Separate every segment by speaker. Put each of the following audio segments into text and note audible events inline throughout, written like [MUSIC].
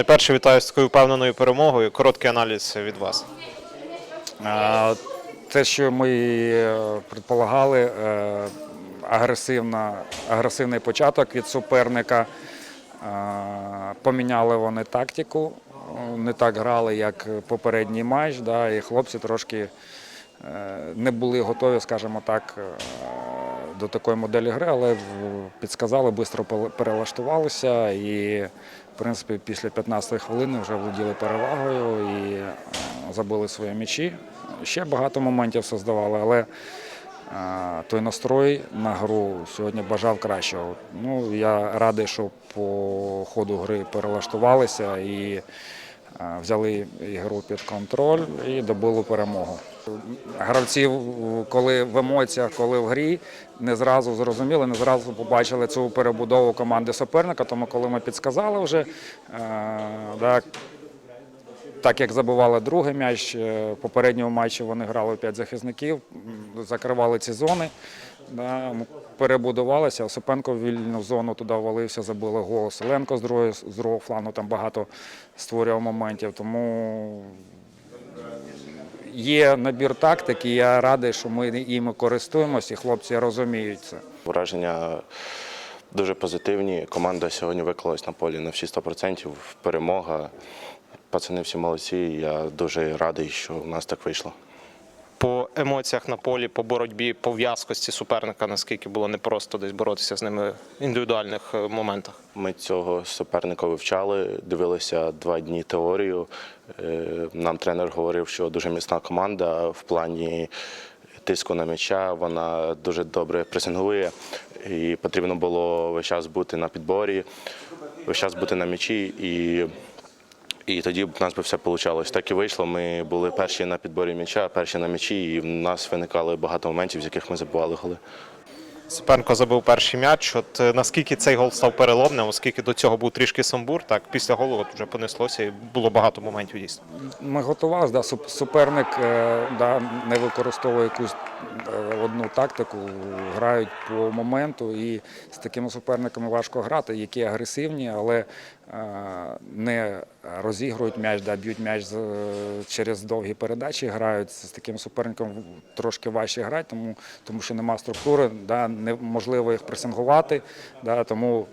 Speaker 1: найперше вітаю з такою впевненою перемогою. Короткий аналіз від вас.
Speaker 2: Те, що ми е, предполагали, е, агресивна, агресивний початок від суперника. Поміняли вони тактику, не так грали, як попередній матч, да, і хлопці трошки е, не були готові, скажімо так, до такої моделі гри, але підсказали, швидко перелаштувалися і, в принципі, після 15 хвилини вже володіли перевагою і е, забили свої м'ячі. Ще багато моментів создавали, але е, той настрой на гру сьогодні бажав кращого. Ну, я радий, що по ходу гри перелаштувалися і е, взяли ігру під контроль і добили перемогу. Гравці, коли в емоціях, коли в грі, не зразу зрозуміли, не зразу побачили цю перебудову команди суперника. Тому коли ми підсказали вже, е, да, так як забивали другий м'яч, е, в попередньому матчі вони грали 5 захисників, закривали ці зони, да, перебудувалися. Осипенко в вільну зону туди валився, забили гол. Селенко з другого, з другого флану там багато створював моментів. Тому є набір тактики. Я радий, що ми їм користуємося, і хлопці розуміють це.
Speaker 3: Враження дуже позитивні. Команда сьогодні виклалась на полі на всі 100%. Перемога. Пацани всі молодці. Я дуже радий, що в нас так вийшло.
Speaker 1: По емоціях на полі, по боротьбі, по в'язкості суперника, наскільки було непросто десь боротися з ними в індивідуальних е, моментах.
Speaker 3: Ми цього суперника вивчали, дивилися два дні теорію. Е, Нам тренер говорив, що дуже міцна команда в плані тиску на м'яча. Вона дуже добре пресингує. І потрібно було весь час бути на підборі, весь час бути на м'ячі. І І тоді в нас би все вийшло. Так і вийшло. Ми були перші на підборі м'яча, перші на м'ячі, і в нас виникало багато моментів, з яких ми забували голи.
Speaker 1: Сипенко забив перший м'яч. От е, наскільки цей гол став переломним, оскільки до цього був трішки сумбур, так після голу от вже понеслося і було багато моментів дійсно.
Speaker 2: Ми готувалися, да, суперник е, да, не використовує якусь е, одну тактику, грають по моменту, і з такими суперниками важко грати, які агресивні, але не розігрують м'яч, да, б'ють м'яч через довгі передачі, грають з таким суперником трошки важче грати, тому, тому що нема структури, да, неможливо їх пресингувати, да, тому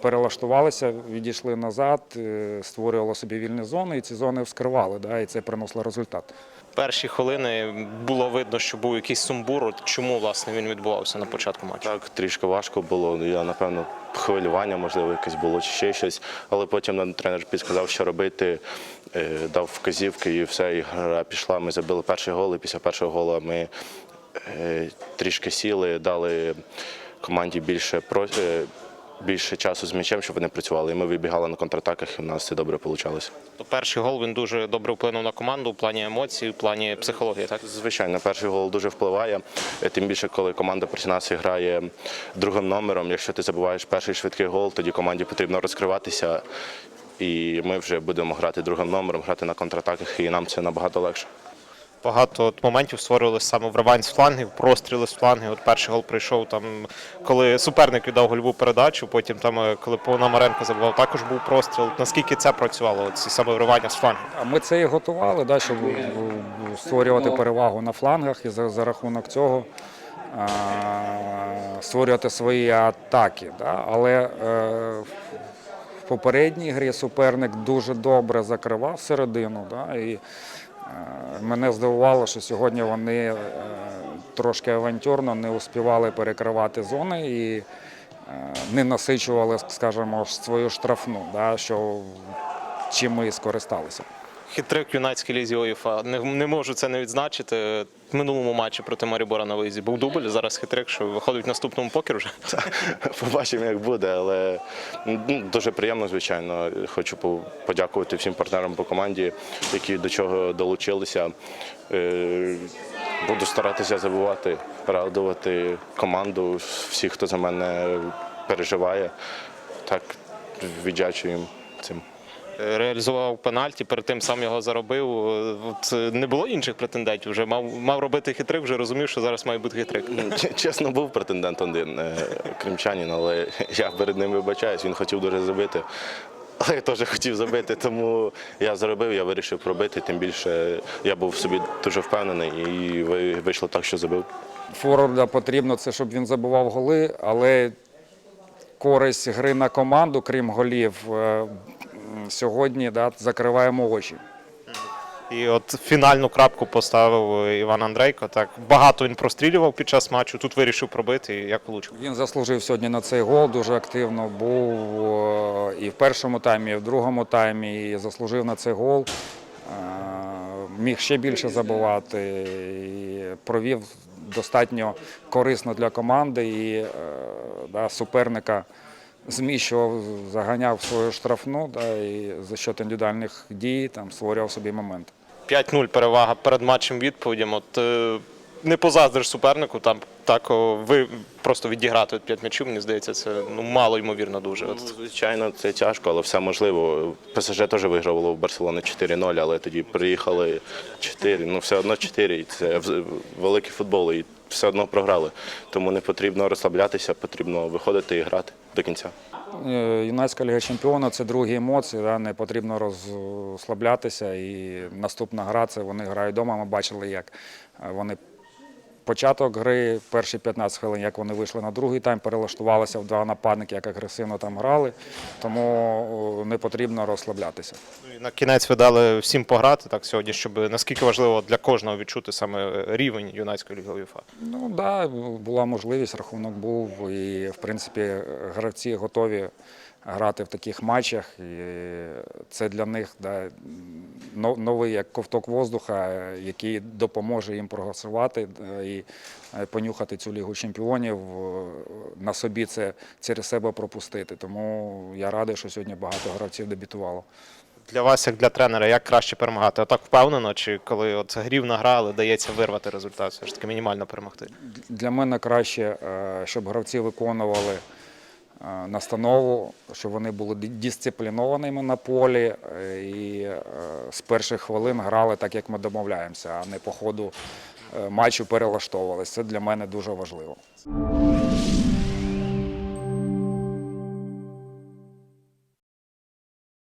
Speaker 2: перелаштувалися, відійшли назад, е, створювали собі вільні зони, і ці зони вскривали, да, і це приносило результат.
Speaker 1: Перші хвилини було видно, що був якийсь сумбур. Чому власне він відбувався на початку матчу?
Speaker 3: Так, трішки важко було. Я напевно хвилювання, можливо, якесь було чи ще щось. Але потім нам тренер підказав, що робити, е, дав вказівки і все, і гра пішла. Ми забили перший гол, і після першого гола ми е, трішки сіли, дали команді більше про. Більше часу з м'ячем, щоб вони працювали. І ми вибігали на контратаках, і в нас це добре вийшло.
Speaker 1: То перший гол він дуже добре вплинув на команду в плані емоцій, в плані психології. Так
Speaker 3: Звичайно, перший гол дуже впливає. Е, Тим більше, коли команда проти нас грає другим номером. Якщо ти забуваєш перший швидкий гол, тоді команді потрібно розкриватися. І ми вже будемо грати другим номером, грати на контратаках, і нам це набагато легше.
Speaker 1: Багато от моментів створювалися саме вривань з флангів, простріли з флангів. От перший гол прийшов там, коли суперник віддав гольову передачу. Потім там, е, коли Пономаренко забував, також був простріл. Наскільки це працювало? Ці саме вривання з флангів?
Speaker 2: А ми це і готували, да, щоб е, створювати перевагу на флангах і за, за рахунок цього створювати свої атаки. Да. Але е, в попередній грі суперник дуже добре закривав середину. Да, і мене здивувало, що сьогодні вони е, трошки авантюрно не успівали перекривати зони і е, не насичували, скажімо, свою штрафну, да, що чим ми і скористалися.
Speaker 1: Хитрик в юнацькій лізі ОІФА. Не, не можу це не відзначити. В минулому матчі проти Марібора на виїзді був дубль. Зараз хитрик, що виходить в наступному покер вже.
Speaker 3: Побачимо, як буде, але ну, дуже приємно, звичайно. Хочу подякувати всім партнерам по команді, які до чого долучилися. Е, Буду старатися забувати, радувати команду, всіх, хто за мене переживає. Так, віддячую їм цим.
Speaker 1: Реалізував пенальті, перед тим сам його заробив. От е, не було інших претендентів. Вже мав, мав робити хитрик, вже розумів, що зараз має бути хитрик.
Speaker 3: Чесно, був претендент один е, кримчанин, але [LAUGHS] я перед ним вибачаюсь, він хотів дуже забити. але я теж хотів забити, тому я заробив, я вирішив пробити. Тим більше я був в собі дуже впевнений і вийшло так, що забив.
Speaker 2: Форварда потрібно це, щоб він забивав голи, але користь гри на команду, крім голів, е, сьогодні да, закриваємо очі.
Speaker 1: І от фінальну крапку поставив Іван Андрейко. Так багато він прострілював під час матчу. Тут вирішив пробити. І як влучив.
Speaker 2: Він заслужив сьогодні на цей гол, дуже активно був і в першому таймі, і в другому таймі, і заслужив на цей гол. Е, Міг ще більше забивати, і провів достатньо корисно для команди і е, да, суперника зміщував, заганяв свою штрафну да, і за счет індивідуальних дій там, створював собі момент.
Speaker 1: 5-0 перевага перед матчем відповідям. От е, не позаздриш супернику, там так ви просто відіграти от 5 м'ячів, мені здається, це ну мало ймовірно дуже.
Speaker 3: Ну, звичайно, це тяжко, але все можливо. ПСЖ теж вигравало в Барселоні 4-0, але тоді приїхали 4, ну все одно 4. І це великий футбол, і все одно програли. Тому не потрібно розслаблятися, потрібно виходити і грати до кінця.
Speaker 2: Е, Юнацька ліга чемпіона це другі емоції, да, не потрібно розслаблятися. І наступна гра це вони грають вдома. Ми бачили, як е, вони початок гри, перші 15 хвилин, як вони вийшли на другий тайм, перелаштувалися в два нападники, як агресивно там грали. Тому не потрібно розслаблятися.
Speaker 1: І На кінець ви дали всім пограти так сьогодні, щоб наскільки важливо для кожного відчути саме рівень юнацької ліги УЄФА.
Speaker 2: Ну так, да, була можливість, рахунок був, і в принципі гравці готові грати в таких матчах. І це для них да, новий як ковток воздуха, який допоможе їм прогресувати і е, понюхати цю лігу чемпіонів, е, на собі це через себе пропустити. Тому я радий, що сьогодні багато гравців дебютувало.
Speaker 1: Для вас, як для тренера, як краще перемагати? Отак впевнено, чи коли от грівна гра, але дається вирвати результат, все ж таки мінімально перемогти?
Speaker 2: Для мене краще, е, щоб гравці виконували настанову, щоб вони були дисциплінованими на полі е, і е, з перших хвилин грали так, як ми домовляємося, а не по ходу е, матчу перелаштовувалися. Це для мене дуже важливо.